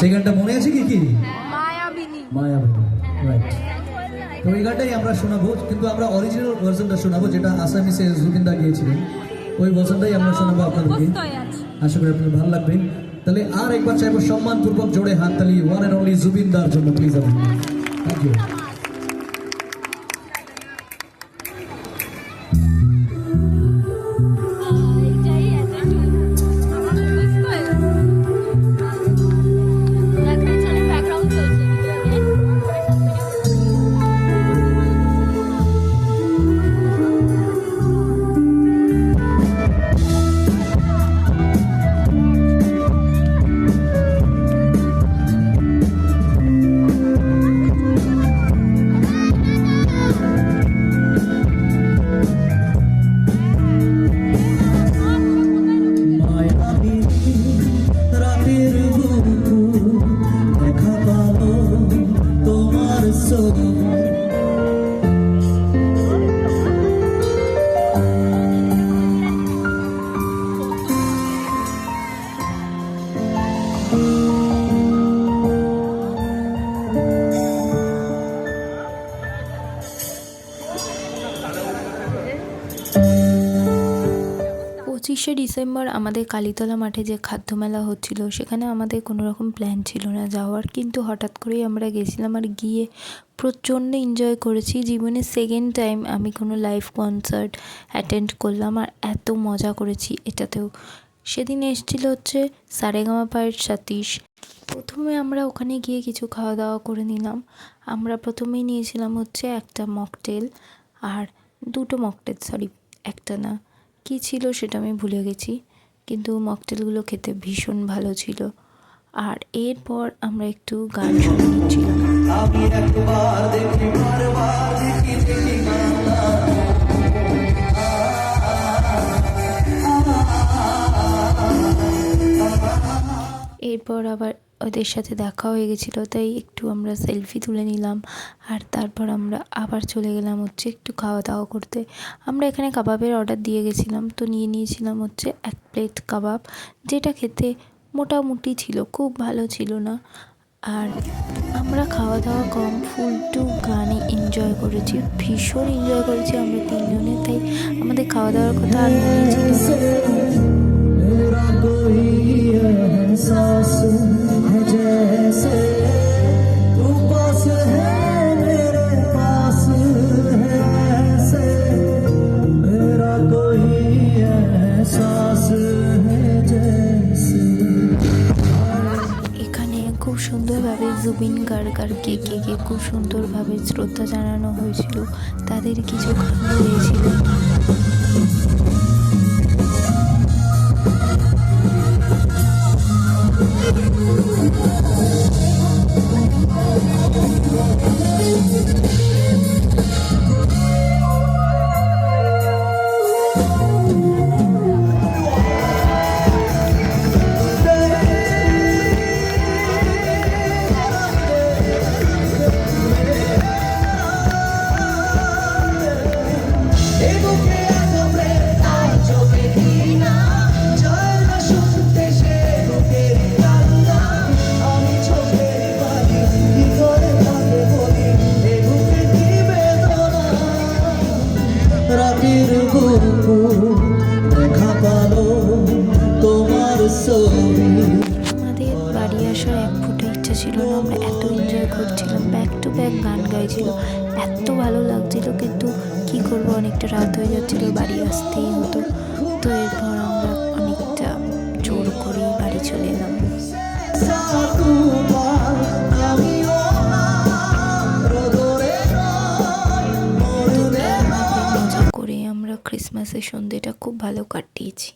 সেই গানটা মনে আছে কি কি? মায়াবিনী। মায়াবতী রাইট তো এই গানটাই আমরা শোনাবো কিন্তু আমরা অরিজিনাল ভার্সনটা শোনাবো যেটা আসামিসে জুবিনদা গিয়েছিলেন। ওই ভার্সনটাই আমরা শোনাবো আপনাদেরকে। আশা করি আপনাদের ভালো লাগবে। তাহলে আর একবার চাইব সম্মানপূর্বক জোরে হাততালি ওয়ান অ্যান্ড অনলি জুবিনদার জন্য প্লিজ আপনি। থ্যাংক ইউ পঁচিশে ডিসেম্বর আমাদের কালীতলা মাঠে যে খাদ্য মেলা হচ্ছিল, সেখানে আমাদের কোনো রকম প্ল্যান ছিল না যাওয়ার। কিন্তু হঠাৎ করেই আমরা গেছিলাম আর গিয়ে প্রচণ্ড এনজয় করেছি। জীবনে সেকেন্ড টাইম আমি কোনো লাইভ কনসার্ট অ্যাটেন্ড করলাম আর এত মজা করেছি এটাতেও। সেদিন এসেছিল হচ্ছে সারেগামা পায়ের সাতীশ প্রথমে আমরা ওখানে গিয়ে কিছু খাওয়া দাওয়া করে নিলাম। আমরা প্রথমেই নিয়েছিলাম হচ্ছে একটা মকটেল আর দুটো মকটেল সরি একটা না। কী ছিল সেটা আমি ভুলে গেছি, কিন্তু মকটেলগুলো খেতে ভীষণ ভালো ছিল। আর এরপর আমরা একটু গান শুনে এরপর আবার ওদের সাথে দেখা হয়ে গেছিল, তাই একটু আমরা সেলফি তুলে নিলাম। আর তারপর আমরা আবার চলে গেলাম হচ্ছে একটু খাওয়া দাওয়া করতে। আমরা এখানে কাবাবের অর্ডার দিয়ে গেছিলাম, তো নিয়ে নিয়েছিলাম হচ্ছে এক প্লেট কাবাব, যেটা খেতে মোটামুটি ছিল, খুব ভালো ছিল না। আর আমরা খাওয়া দাওয়া কম ফুল টু গানে এনজয় করেছি, ভীষণ এনজয় করেছি আমরা তিনজনে, তাই আমাদের খাওয়া দাওয়ার কথা আর মনে ছিল जैसे तू पास है मेरे पास है ऐसे मेरा कोई एहसास है जैसे এখানে খুব সুন্দরভাবে জুবিন গার্গারকে কে কে খুব সুন্দরভাবে শ্রদ্ধা জানানো হয়েছিল তাদের কিছু গান হয়েছিল রাতের বুকু দেখা পালো তোমার ছবি। আমাদের বাড়ি আসার এক ফুটে ইচ্ছা ছিল না আমরা এত এনজয় করছিলাম ব্যাক টু ব্যাক গান গাইছিল এত ভালো লাগছিল কিন্তু কি করব অনেকটা রাত হয়ে যাচ্ছিল বাড়ি আসতেই হতো তো এরপর আমরা অনেকটা জোর করেই বাড়ি চলে এলাম করে আমরা ক্রিসমাসের সন্ধেটা খুব ভালো কাটিয়েছি